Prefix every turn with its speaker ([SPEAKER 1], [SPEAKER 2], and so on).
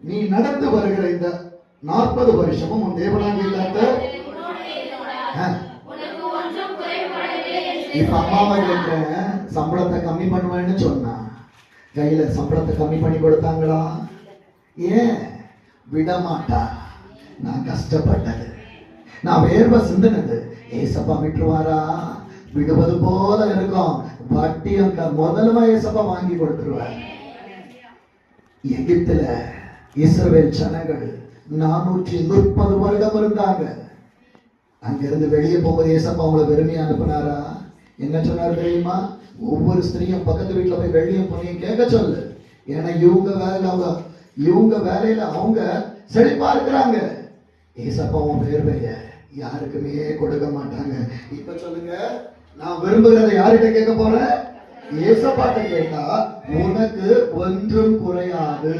[SPEAKER 1] நீ நடந்து வருகிற இந்த நாற்பது வருஷமும் உன் தேவனாக இல்லாத இப்ப அம்மாவை கேட்கிறேன் சம்பளத்தை கம்மி பண்ணுவேன்னு சொன்னா கையில சம்பளத்தை கம்மி பண்ணி கொடுத்தாங்களா? ஏன்? விடமாட்டா நான் கஷ்டப்பட்டது. நான் வேர்வை சிந்தினது. ஏசப்பா விட்டுருவாரா? விடுவது போல இருக்கும். வட்டி அங்க முதல்ல ஏசப்பா வாங்கி கொடுத்துருவார். எகிப்துல இஸ்ரவேல் ஜனங்கள் நானூற்றி முப்பது வருடம் இருந்தாங்க. அங்கிருந்து வெளியே போகும்போது ஏசப்பா அவங்கள வெறுமையா அனுப்புனாரா? என்ன சொன்னார் தெரியுமா? ஒவ்வொரு ஸ்திரீயும் பக்கத்து வீட்டில் போய் வெள்ளியும் பொண்ணையும் கேட்க சொல்லு. ஏன்னா இவங்க வேலையில் அவங்க இவங்க வேலையில அவங்க செழிப்பா இருக்கிறாங்க. ஏசப்பாவும் உன் வேர்வைய யாருக்குமே கொடுக்க மாட்டாங்க. இப்ப சொல்லுங்க நான் விரும்புகிறத யார்கிட்ட கேட்க போறேன்? ஏசப்பாட்ட கேட்டா உனக்கு ஒன்றும் குறையாது.